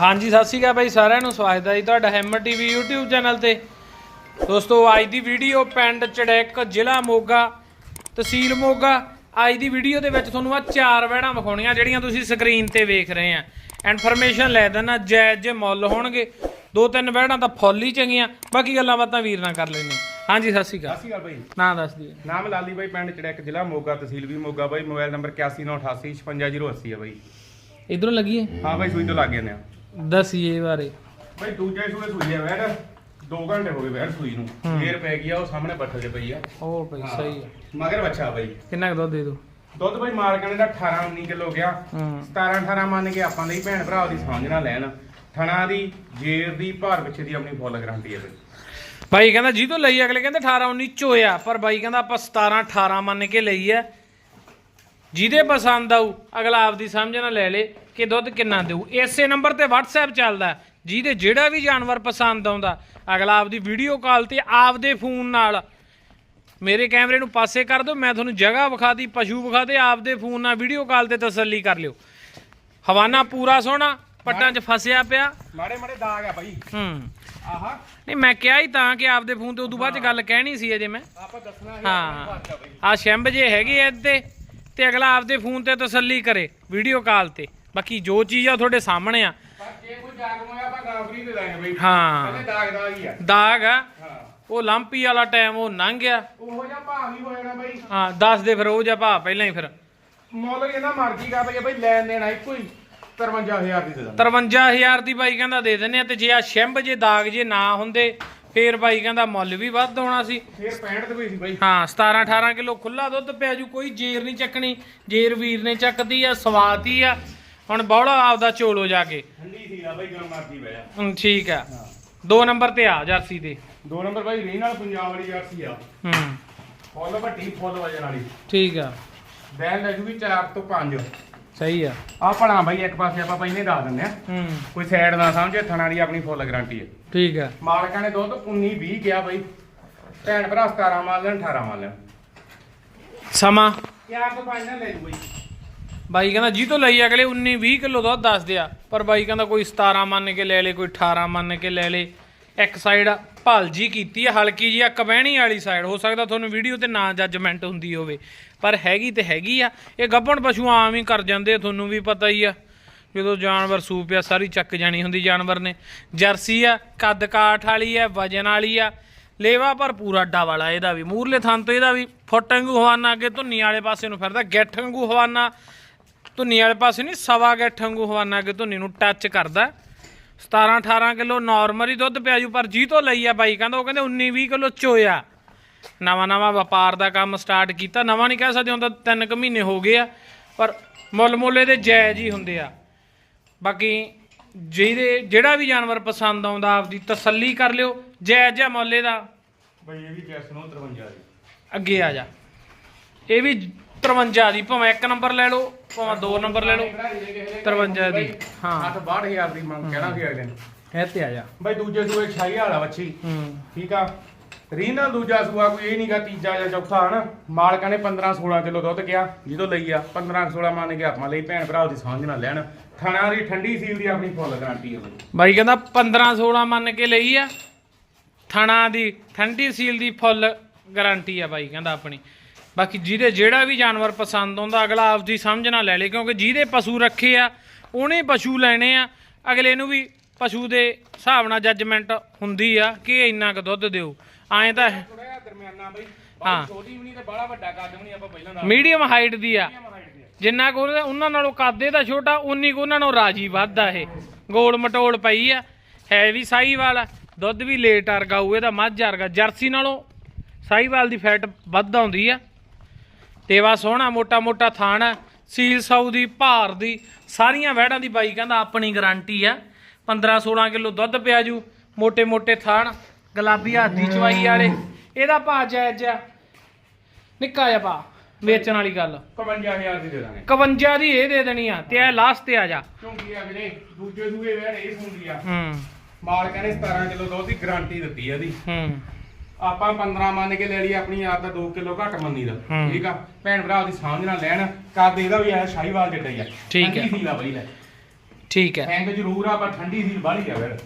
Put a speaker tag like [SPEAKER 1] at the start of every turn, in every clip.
[SPEAKER 1] ਹਾਂਜੀ ਸਤਿ ਸ਼੍ਰੀ ਅਕਾਲ ਬਾਈ ਸਾਰਿਆਂ ਨੂੰ। ਸਵਾਗਤ ਹੈ ਜੀ ਤੁਹਾਡਾ ਹੈਮਰ ਟੀਵੀ YouTube ਚੈਨਲ ਤੇ। ਦੋਸਤੋ ਅੱਜ ਦੀ ਵੀਡੀਓ ਪਿੰਡ ਚੜੈਕ ਜ਼ਿਲ੍ਹਾ ਮੋਗਾ ਤਹਿਸੀਲ ਮੋਗਾ। ਅੱਜ ਦੀ ਵੀਡੀਓ ਦੇ ਵਿੱਚ ਤੁਹਾਨੂੰ ਆ ਚਾਰ ਵਹਿੜਾਂ ਵਿਖਾਉਣੀਆਂ ਜਿਹੜੀਆਂ ਤੁਸੀਂ ਸਕਰੀਨ ਤੇ ਵੇਖ ਰਹੇ ਆ। ਇਨਫੋਰਮੇਸ਼ਨ ਲੈ ਦੇਣਾ ਜਾਇਜ਼ ਜੇ ਮੁੱਲ ਹੋਣਗੇ। ਦੋ ਤਿੰਨ ਵਹਿੜਾਂ ਤਾਂ ਫੁੱਲ ਹੀ ਚੰਗੀਆਂ। ਬਾਕੀ ਗੱਲਾਂ ਬਾਤਾਂ ਵੀਰ ਨਾਲ ਕਰ ਲੈਣੇ ਹਾਂਜੀ ਸਤਿ ਸ਼੍ਰੀ ਅਕਾਲ।
[SPEAKER 2] ਸਤਿ ਸ਼੍ਰੀ ਅਕਾਲ ਬਾਈ
[SPEAKER 1] ਨਾਂ ਦੱਸ ਦਈਏ
[SPEAKER 2] ਨਾਮ ਲਾਲੀ ਬਾਈ ਪਿੰਡ ਚੜੈਕ ਜ਼ਿਲ੍ਹਾ ਮੋਗਾ ਤਹਿਸੀਲ ਵੀ ਮੋਗਾ ਬਾਈ। ਮੋਬਾਈਲ ਨੰਬਰ 8198855080 ਹੈ ਬਾਈ।
[SPEAKER 1] ਇਧਰੋਂ ਲੱਗੀਏ।
[SPEAKER 2] ਹਾਂ ਬਾਈ ਸੂਈ ਤੋਂ ਲੱਗ ਗਏ ਨੇ
[SPEAKER 1] ਦਸੀਏ ਬਾਰੇ।
[SPEAKER 2] ਬਾਈ ਦੂਜੇ ਸੂਏ ਸੂਈ ਹੈ ਵੈੜ 2 ਘੰਟੇ ਹੋ ਗਏ ਵੈੜ ਸੂਈ ਨੂੰ। ਫੇਰ ਪੈ ਗਈ ਆ ਉਹ ਸਾਹਮਣੇ ਬੱਠਲ 'ਚ ਪਈ ਆ।
[SPEAKER 1] ਉਹ ਭਾਈ ਸਹੀ ਹੈ
[SPEAKER 2] ਮਗਰ ਬੱਚਾ ਬਾਈ।
[SPEAKER 1] ਕਿੰਨਾ ਕੁ ਦੁੱਧ ਦੇ ਦੋ?
[SPEAKER 2] ਦੁੱਧ ਬਾਈ ਮਾਲਕਾਂ ਦਾ 18 19 ਕਿਲੋ ਗਿਆ।
[SPEAKER 1] ਹੂੰ।
[SPEAKER 2] 17 18 ਮੰਨ ਕੇ ਆਪਾਂ ਲਈ ਭੈਣ ਭਰਾ ਦੀ ਸਮਝ ਨਾ ਲੈਣ। ਥਣਾ ਦੀ ਜੇਰ ਦੀ ਭਾਰ ਪਿੱਛੇ ਦੀ ਆਪਣੀ ਫੁੱਲ ਗਾਰੰਟੀ ਹੈ ਬਾਈ।
[SPEAKER 1] ਬਾਈ ਕਹਿੰਦਾ ਜੀ ਤੋਂ ਲਈ ਅਗਲੇ ਕਹਿੰਦੇ 18 19 ਚੋਇਆ ਪਰ ਬਾਈ ਕਹਿੰਦਾ ਆਪਾਂ 17 18 ਮੰਨ ਕੇ ਲਈ ਐ ਜਿਹਦੇ ਪਸੰਦ ਆਊ ਅਗਲਾ ਆਪਦੀ ਸਮਝ ਨਾਲ ਲੈ ਲੇ ਕਿ ਦੁੱਧ ਕਿੰਨਾ ਦੇਊ। ਇਸੇ ਨੰਬਰ ਤੇ WhatsApp ਚੱਲਦਾ। ਜਿਹਦੇ ਜਿਹੜਾ ਵੀ ਜਾਨਵਰ ਪਸੰਦ ਆਉਂਦਾ ਅਗਲਾ ਆਪਦੀ ਵੀਡੀਓ ਕਾਲ ਤੇ ਆਪਦੇ ਫੋਨ ਨਾਲ ਮੇਰੇ ਕੈਮਰੇ ਨੂੰ ਪਾਸੇ ਕਰ ਦਿਓ ਮੈਂ ਤੁਹਾਨੂੰ ਜਗ੍ਹਾ ਵਿਖਾਤੀ ਪਸ਼ੂ ਵਿਖਾਤੇ ਆਪਦੇ ਫੋਨ ਨਾਲ ਵੀਡੀਓ ਕਾਲ ਤੇ ਤਸੱਲੀ ਕਰ ਲਿਓ। ਹਵਾਨਾ ਪੂਰਾ ਸੋਹਣਾ ਪੱਟਾਂ 'ਚ ਫਸਿਆ ਪਿਆ।
[SPEAKER 2] ਮਾੜੇ ਮਾੜੇ ਦਾਗ ਆ ਬਾਈ।
[SPEAKER 1] ਹੂੰ।
[SPEAKER 2] ਆਹਾ।
[SPEAKER 1] ਨਹੀਂ ਮੈਂ ਕਿਹਾ ਹੀ ਤਾਂ ਕਿ ਆਪਦੇ ਫੋਨ ਤੇ ਉਦੋਂ ਬਾਅਦ 'ਚ ਗੱਲ ਕਹਿਣੀ ਸੀ ਅਜੇ ਮੈਂ।
[SPEAKER 2] ਆਪਾਂ ਦੱਸਣਾ ਹੈ।
[SPEAKER 1] ਹਾਂ ਆ ਸ਼ੈਂਬ ਜੇ ਹੈਗੇ ਇੱਥੇ। ਤੇ ਅਗਲਾ ਆਪਦੇ ਫੋਨ ਤੇ ਤਸੱਲੀ ਕਰੇ ਵੀਡੀਓ ਕਾਲ ਤੇ। ਬਾਕੀ ਜੋ ਚੀਜ਼ ਆ ਤੁਹਾਡੇ ਸਾਹਮਣੇ ਆ।
[SPEAKER 2] ਪਰ ਜੇ ਕੋਈ ਦਾਗ ਆਪਾਂ ਦੇ ਦਾਂਗੇ ਬਾਈ।
[SPEAKER 1] ਹਾਂ।
[SPEAKER 2] ਕਹਿੰਦੇ ਦਾਗ ਦਾਗ ਹੀ ਆ।
[SPEAKER 1] ਦਾਗ ਆ।
[SPEAKER 2] ਹਾਂ।
[SPEAKER 1] ਉਹ ਲੰਪੀ ਵਾਲਾ ਟਾਈਮ ਉਹ ਲੰਘ ਗਿਆ।
[SPEAKER 2] ਉਹੋ ਜਿਹਾ ਭਾਅ ਵੀ ਹੋ ਜਾਣਾ ਬਾਈ।
[SPEAKER 1] ਹਾਂ ਦੱਸ ਦੇ ਫਿਰ ਉਹ ਜਿਹਾ ਭਾ ਪਹਿਲਾਂ ਹੀ ਫਿਰ।
[SPEAKER 2] ਮੁੱਲ ਇਹਨਾਂ ਮਰਜ਼ੀ ਕਰ ਲਈਏ ਬਾਈ ਲੈਣ ਦੇਣਾ ਇੱਕੋ ਹੀ। 53000 ਦੀ ਦੇ ਦਾਂਗੇ।
[SPEAKER 1] 53000 ਦੀ ਬਾਈ ਕਹਿੰਦਾ ਦੇ ਦਿੰਨੇ ਆ ਤੇ ਜੇ ਆ ਸ਼ੈਂਬ ਜੇ ਦਾਗ ਜੇ ਨਾ ਹੁੰਦੇ ਫੇਰ ਬਾਈ ਕਹਿੰਦਾ ਮੁੱਲ ਵੀ ਵੱਧ ਹੋਣਾ ਸੀ।
[SPEAKER 2] ਫੇਰ 65 ਤੇ ਕੋਈ ਸੀ ਬਾਈ।
[SPEAKER 1] ਹਾਂ 17 18 ਕਿਲੋ ਖੁੱਲਾ ਦੁੱਧ ਪਿਆ ਜੂ ਕੋਈ ਜੇਰ ਨਹੀਂ ਚੱਕਣੀ। ਜੇਰ ਵੀਰ ਨੇ ਚੱਕਦੀ ਆ ਸਵਾਦ ਹੀ ਆ। ਹੁਣ ਬੌੜਾ ਆਪਦਾ ਝੋਲੋ ਜਾ ਕੇ।
[SPEAKER 2] ਠੰਡੀ ਸੀ ਆ ਬਾਈ
[SPEAKER 1] ਠੀਕ ਆ। ਦੋ ਨੰਬਰ ਤੇ ਆ ਜਰਸੀ ਦੇ
[SPEAKER 2] ਦੋ ਨੰਬਰ ਬਾਈ ਰੀਨ ਨਾਲ ਪੰਜਾਬ ਵਾਲੀ ਜਰਸੀ ਆ।
[SPEAKER 1] ਹੂੰ।
[SPEAKER 2] ਫੁੱਲ ਵੱਡੀ ਫੁੱਲ ਵਜਣ ਵਾਲੀ।
[SPEAKER 1] ਠੀਕ ਆ।
[SPEAKER 2] ਬੈਲ ਲੈ ਜੂਗੀ 4 ਤੋਂ 5
[SPEAKER 1] ਸਹੀ ਆ।
[SPEAKER 2] ਆ ਭਲਾ ਬਾਈ ਇੱਕ ਪਾਸੇ ਆਪਾਂ ਪਹਿਲੇ ਦੱਸ ਦਿੰਦੇ ਆ।
[SPEAKER 1] ਹੂੰ।
[SPEAKER 2] ਕੋਈ ਸਾਈਡ ਨਾ ਸਮਝੇ ਥਣਾ ਦੀ ਆਪਣੀ ਫੁੱਲ ਗਾਰੰਟੀ ਹੈ
[SPEAKER 1] ਠੀਕ ਆ।
[SPEAKER 2] ਮਾਲਕਾਂ ਨੇ ਦੁੱਧ 19 20 ਗਿਆ ਬਾਈ। ਭੈਣ ਭਰਾ 17 ਮੰਨ ਲੈਣ 18 ਮੰਨ ਲੈਣ।
[SPEAKER 1] ਸਮਾਂ?
[SPEAKER 2] ਕਿਆ ਤੋਂ ਪੰਜ ਨਾ ਲੈ ਜੂ ਬਾਈ।
[SPEAKER 1] ਬਾਈ ਕਹਿੰਦਾ ਜੀ ਤੋਂ ਲਈ ਅਗਲੇ 19 20 ਕਿਲੋ ਦੁੱਧ ਦੱਸ ਦਿਆ। ਪਰ ਬਾਈ ਕਹਿੰਦਾ ਕੋਈ 17 ਮੰਨ ਕੇ ਲੈ ਲੇ ਕੋਈ 18 ਮੰਨ ਕੇ ਲੈ ਲੇ। ਇੱਕ ਸਾਈਡ ਭਾਲਜੀ ਕੀਤੀ ਆ, ਹਲਕੀ ਜੀ ਆ ਕਬਹਿਣੀ ਵਾਲੀ ਸਾਈਡ ਹੋ ਸਕਦਾ ਤੁਹਾਨੂੰ ਵੀਡੀਓ ਤੇ ਨਾ ਜੱਜਮੈਂਟ ਹੁੰਦੀ ਹੋਵੇ, ਪਰ ਹੈਗੀ ਤੇ ਹੈਗੀ ਆ। ਇਹ ਗੱਭਣ ਪਸ਼ੂ ਆਮ ਹੀ ਕਰ ਜਾਂਦੇ ਤੁਹਾਨੂੰ ਵੀ ਪਤਾ ਹੀ ਆ। ਜਦੋਂ ਜਾਨਵਰ ਸੂਪ ਆ, ਸਾਰੀ ਚੱਕ ਜਾਣੀ ਹੁੰਦੀ ਜਾਨਵਰ ਨੇ। ਜਰਸੀ ਆ, ਕੱਦ ਕਾਠ ਵਾਲੀ ਆ, ਵਜਨ ਵਾਲੀ ਆ। ਲੇਵਾ ਪਰ ਪੂਰਾ ਅੱਡਾ ਵਾਲਾ ਇਹਦਾ ਵੀ, ਮੂਰਲੇ ਥਾਂ ਤੋਂ ਇਹਦਾ ਵੀ। ਫੁੱਟ ਵਾਂਗੂ ਹਵਾਨਾ ਅੱਗੇ, ਧੁੰਨੀ ਵਾਲੇ ਪਾਸੇ ਨੂੰ ਫਿਰਦਾ, ਗਿੱਠ ਵਾਂਗੂ ਹਵਾਨਾ। ਧੁੰਨੀ ਵਾਲੇ ਪਾਸੇ ਨਹੀਂ, ਸਵਾ ਗਿੱਠ ਵਾਂਗੂ ਹਵਾਨਾ ਅੱਗੇ ਧੁੰਨੀ ਨੂੰ ਟੱਚ ਕਰਦਾ। 17 18 ਕਿਲੋ ਨਾਰਮਲ ਹੀ ਦੁੱਧ ਪਿਆ ਜੂ ਪਰ ਜੀ ਤੋਂ ਲਈ ਆ ਬਾਈ। ਕਹਿੰਦਾ ਉਹ ਕਹਿੰਦੇ 19 20 ਕਿਲੋ ਚੋਇਆ। ਨਵਾਂ ਨਵਾਂ ਵਪਾਰ ਦਾ ਕੰਮ ਸਟਾਰਟ ਕੀਤਾ। ਨਵਾਂ ਨਹੀਂ ਕਹਿ ਸਕਦੇ ਹੁਣ ਤਾਂ ਤਿੰਨ ਕੁ ਮਹੀਨੇ ਹੋ ਗਏ ਆ ਪਰ ਮੁੱਲ ਮੁੱਲੇ ਦੇ ਜਾਇਜ਼ ਹੀ ਹੁੰਦੇ ਆ। ਬਾਕੀ ਜਿਹਦੇ ਜਿਹੜਾ ਵੀ ਜਾਨਵਰ ਪਸੰਦ ਆਉਂਦਾ ਆਪਦੀ ਤਸੱਲੀ ਕਰ ਲਿਓ। ਜਾਇਜ਼ ਆ ਮੁੱਲੇ ਦਾ
[SPEAKER 2] ਬਾਈ ਇਹ ਵੀ ਜੈਸ ਨੂੰ 53 ਦੀ।
[SPEAKER 1] ਅੱਗੇ ਆ ਜਾ। ਇਹ ਵੀ 53 ਦੀ ਭਾਵੇਂ ਇੱਕ ਨੰਬਰ ਲੈ ਲਓ ਭਾਵੇਂ ਦੋ ਨੰਬਰ ਲੈ ਲਓ 53 ਦੀ ਹਾਂ।
[SPEAKER 2] 8 62000 ਦੀ ਮੰਗ ਕਹਿਣਾ ਸੀ ਅਗਲੇ ਨੇ।
[SPEAKER 1] ਇਹ ਤੇ ਆ ਜਾ।
[SPEAKER 2] ਬਾਈ ਦੂਜੇ ਸੂਏ ਛਾਈ ਵਾਲਾ ਵੱਛੀ।
[SPEAKER 1] ਹੂੰ।
[SPEAKER 2] ਠੀਕ ਆ? ਰੀਨਾ ਦੂਜਾ ਸੂਆ ਕੋਈ ਇਹ ਨਹੀਂਗਾ ਤੀਜਾ ਜਾਂ ਚੌਥਾ ਹਨ? ਮਾਲਕਾਂ ਨੇ 15 16 ਕਿਲੋ ਦੁੱਧ ਕਿਹਾ ਜਦੋਂ ਲਈ ਆ 15 16 ਮੰਨ ਕੇ ਆਪਾਂ ਲਈ ਭੈਣ ਭਰਾ ਦੀ ਸਮਝ ਨਾਲ ਲੈਣ। ਥਣਾ ਦੀ ਠੰਡੀ ਸੀਲ ਦੀ ਆਪਣੀ ਫੁੱਲ ਗਾਰੰਟੀ ਹੈ ਬਾਈ
[SPEAKER 1] ਬਾਈ ਕਹਿੰਦਾ 15 16 ਮੰਨ ਕੇ ਲਈ ਆ ਥਣਾ ਦੀ ਠੰਡੀ ਸੀਲ ਦੀ ਫੁੱਲ ਗਾਰੰਟੀ ਆ ਬਾਈ ਕਹਿੰਦਾ ਆਪਣੀ। ਬਾਕੀ ਜਿਹਦੇ ਜਿਹੜਾ ਵੀ ਜਾਨਵਰ ਪਸੰਦ ਆਉਂਦਾ ਅਗਲਾ ਆਪਦੀ ਸਮਝ ਨਾਲ ਲੈ ਲੇ ਕਿਉਂਕਿ ਜਿਹਦੇ ਪਸ਼ੂ ਰੱਖੇ ਆ ਉਹਨੇ ਪਸ਼ੂ ਲੈਣੇ ਆ। ਅਗਲੇ ਨੂੰ ਵੀ ਪਸ਼ੂ ਦੇ ਹਿਸਾਬ ਨਾਲ ਜੱਜਮੈਂਟ ਹੁੰਦੀ ਆ ਕਿ ਇੰਨਾ ਕੁ ਦੁੱਧ ਦਿਓ। ਐਂ ਤਾਂ
[SPEAKER 2] ਥੋੜਾ ਜਿਹਾ ਦਰਮਿਆਨਾ ਬਾਈ।
[SPEAKER 1] ਹਾਂ।
[SPEAKER 2] ਬਾਈ ਛੋਟੀ ਵੀ ਨਹੀਂ ਤੇ ਬੜਾ ਵੱਡਾ ਕੱਦ ਵੀ ਨਹੀਂ ਆਪਾਂ ਪਹਿਲਾਂ ਦਾ
[SPEAKER 1] ਮੀਡੀਅਮ ਹਾਈਟ ਦੀ ਆ। ਜਿੰਨਾ ਕੁ ਉਹਨਾਂ ਨਾਲੋਂ ਕਾਦੇ ਦਾ ਛੋਟਾ ਉਨੀ ਕੁ ਉਹਨਾਂ ਨਾਲੋਂ ਰਾਜੀ ਵੱਧਦਾ ਇਹ। ਗੋਲ ਮਟੋਲ ਪਈ ਆ ਹੈ ਵੀ ਸਾਈਵਾਲ ਆ। ਦੁੱਧ ਵੀ ਲੇਟ ਵਰਗਾ ਹੋਊ ਇਹਦਾ ਮੱਝ ਵਰਗਾ। ਜਰਸੀ ਨਾਲੋਂ ਸਾਈਵਾਲ ਦੀ ਫੈਟ ਵੱਧ ਆਉਂਦੀ ਆ। ਟੇਵਾ ਸੋਹਣਾ ਮੋਟਾ ਮੋਟਾ ਥਾਣ ਸੀਲ ਸਾਊ ਦੀ ਭਾਰ ਦੀ ਸਾਰੀਆਂ ਵਹਿੜਾਂ ਦੀ ਬਾਈ ਕਹਿੰਦਾ ਆਪਣੀ ਗਾਰੰਟੀ ਆ 15 16 ਕਿਲੋ ਦੁੱਧ ਪਿਆ ਜੂ ਮੋٹے ਮੋٹے ਥਾਣ ਗੁਲਾਬੀ ਹਾਦੀ ਚਵਾਈ ਵਾਲੇ ਇਹਦਾ ਭਾਅ ਜਾਇਜ਼ ਆ ਨਿੱਕਾ ਜਿਹਾ ਭਾ ਵੇਚਣ ਵਾਲੀ ਗੱਲ।
[SPEAKER 2] 55000 ਦੀ ਦੇ ਦਾਂਗੇ।
[SPEAKER 1] 51 ਦੀ ਇਹ ਦੇ ਦੇਣੀ ਆ ਤੇ ਇਹ ਲਾਸਟ ਤੇ ਆ ਜਾ।
[SPEAKER 2] ਕਿਉਂਕਿ ਆ ਵੀਰੇ ਦੂਜੇ ਦੂਏ ਵਹਿੜ ਇਹ ਹੁੰਦੀ ਆ।
[SPEAKER 1] ਹੂੰ।
[SPEAKER 2] ਮਾਲਕਾਂ ਨੇ 17 ਕਿਲੋ ਦੁੱਧ ਦੀ ਗਾਰੰਟੀ ਦਿੱਤੀ ਆ ਦੀ
[SPEAKER 1] ਹੂੰ।
[SPEAKER 2] ਆਪਾਂ 15 ਮੰਨ ਕੇ ਲੈ ਲਈ ਆਪਣੀ ਆਪ ਦਾ 2 ਕਿਲੋ ਘੱਟ ਮੰਨੀ ਦਾ। ਠੀਕ ਆ? ਭੈਣ ਭਰਾ ਦੀ ਸਮਝ ਨਾਲ ਲੈਣ ਕਰਦੇ ਇਹਦਾ ਵੀ ਆ ਸ਼ਾਹੀਵਾਲ ਜਿੱਡਾ ਹੀ ਆ।
[SPEAKER 1] ਠੀਕ ਹੈ।
[SPEAKER 2] ਸੀਲ ਆ ਬਈ ਲੈ।
[SPEAKER 1] ਠੀਕ ਹੈ।
[SPEAKER 2] ਹੈਂਗ ਜ਼ਰੂਰ ਆ ਪਰ ਠੰਡੀ ਸੀ ਬਾਹਲੀ ਆ ਫਿਰ।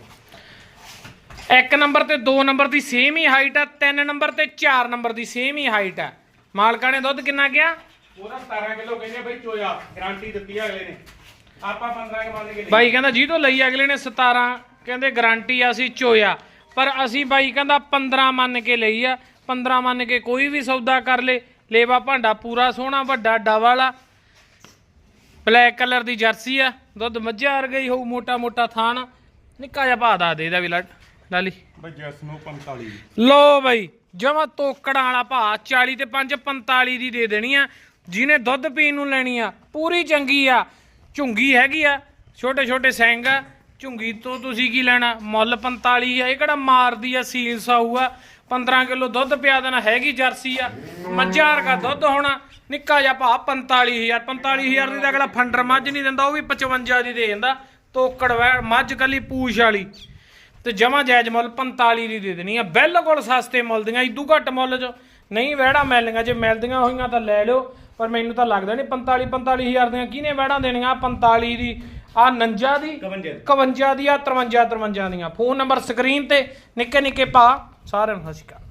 [SPEAKER 1] ਇੱਕ ਨੰਬਰ ਤੇ 2 ਨੰਬਰ ਦੀ ਸੇਮ ਹੀ ਹਾਈਟ ਆ 3 ਨੰਬਰ ਤੇ 4 ਨੰਬਰ ਦੀ ਸੇਮ ਹੀ ਹਾਈਟ ਆ। ਮਾਲਕਾਂ ਨੇ ਦੁੱਧ ਕਿੰਨਾ ਗਿਆ
[SPEAKER 2] ਉਹਦਾ 17 ਕਿਲੋ ਕਹਿੰਦੇ ਬਈ ਚੋਇਆ ਗਾਰੰਟੀ ਦਿੱਤੀ ਆ ਅਗਲੇ ਨੇ। ਆਪਾਂ 15 ਕੇ ਮੰਨ ਕੇ ਲਈ।
[SPEAKER 1] ਬਾਈ ਕਹਿੰਦਾ ਜੀ ਤੋਂ ਲਈ ਅਗਲੇ ਨੇ 17 ਕਹਿੰਦੇ ਗਾਰੰਟੀ ਆ ਅਸੀਂ ਚੋਇਆ। ਪਰ ਅਸੀਂ ਬਾਈ ਕਹਿੰਦਾ 15 ਮੰਨ ਕੇ ਲਈ ਆ 15 ਮੰਨ ਕੇ ਕੋਈ ਵੀ ਸੌਦਾ ਕਰ ਲੇ ਲੇਵਾ ਭਾਂਡਾ ਪੂਰਾ ਸੋਹਣਾ ਵੱਡਾ ਡਬਲ ਆ ਬਲੈਕ ਕਲਰ ਦੀ ਜਰਸੀ ਆ ਦੁੱਧ ਮੱਝਾਂ ਵਰਗਾ ਹੀ ਹੋਊ ਮੋਟਾ ਮੋਟਾ ਥਾਣ ਨਿੱਕਾ ਜਿਹਾ ਭਾਅ ਦਾ ਦੇ ਇਹਦਾ ਵੀ ਲੱਡ ਲਾਲੀ।
[SPEAKER 2] ਬਈ ਜਸ ਨੂੰ 45
[SPEAKER 1] ਲੋ ਬਈ ਜਮਾ ਤੋਕੜਾਂ ਵਾਲਾ ਭਾਅ 40 ਤੇ 5 45 ਦੀ ਦੇ ਦੇਣੀ ਆ ਜਿਹਨੇ ਦੁੱਧ ਪੀਣ ਨੂੰ ਲੈਣੀ ਆ ਪੂਰੀ ਚੰਗੀ ਆ ਝੁੰਗੀ ਹੈਗੀ ਆ ਛੋਟੇ ਛੋਟੇ ਸਿੰਘ ਆ। ਝੁੰਗੀ ਤੋਂ ਤੁਸੀਂ ਕੀ ਲੈਣਾ? ਮੁੱਲ 45 ਆ, ਇਹ ਕਿਹੜਾ ਮਾਰਦੀ ਆ ਸੀਲ ਸਾਊ ਆ? 15 ਕਿਲੋ ਦੁੱਧ ਪਿਆ ਦੇਣਾ, ਹੈਗੀ ਜਰਸੀ ਆ। ਮੱਝਾਂ ਵਰਗਾ ਦੁੱਧ ਹੋਣਾ, ਨਿੱਕਾ ਜਿਹਾ ਭਾਅ 45000 45000 ਦੀ ਤਾਂ ਅਗਲਾ ਫੰਡਰ ਮੱਝ ਨਹੀਂ ਦਿੰਦਾ, ਉਹ ਵੀ 55 ਦੀ ਦੇ ਜਾਂਦਾ ਤੋਕੜ ਵੈ- ਮੱਝ ਕੱਲੀ ਪੂਛ ਵਾਲੀ। ਤੇ ਜਮਾ ਜਾਇਜ਼ ਮੁੱਲ 45 ਦੀ ਦੇ ਦੇਣੀ ਆ। ਬਿਲਕੁਲ ਸਸਤੇ ਮੁੱਲ ਦੀਆਂ ਇਦੂ ਘੱਟ ਮੁੱਲ 'ਚ ਨਹੀਂ ਵਹਿੜਾ ਮਿਲਣੀਆਂ। ਜੇ ਮਿਲਦੀਆਂ ਹੋਈਆਂ ਤਾਂ ਲੈ ਲਿਓ। ਪਰ ਮੈਨੂੰ ਤਾਂ ਲੱਗਦਾ ਨਹੀਂ 45 45000 ਦੀਆਂ ਕਿਹਨੇ ਵਹਿੜਾਂ ਦੇਣੀਆਂ? ਆਹ 45 ਦੀ ਆ 49 ਦੀ
[SPEAKER 2] 51
[SPEAKER 1] 51 ਦੀ ਆ 53 53 ਦੀਆਂ। ਫੋਨ ਨੰਬਰ ਸਕਰੀਨ ਤੇ ਨਿੱਕੇ ਨਿੱਕੇ ਪਾ। ਸਾਰਿਆਂ ਨੂੰ ਸਤਿ ਸ਼੍ਰੀ ਅਕਾਲ।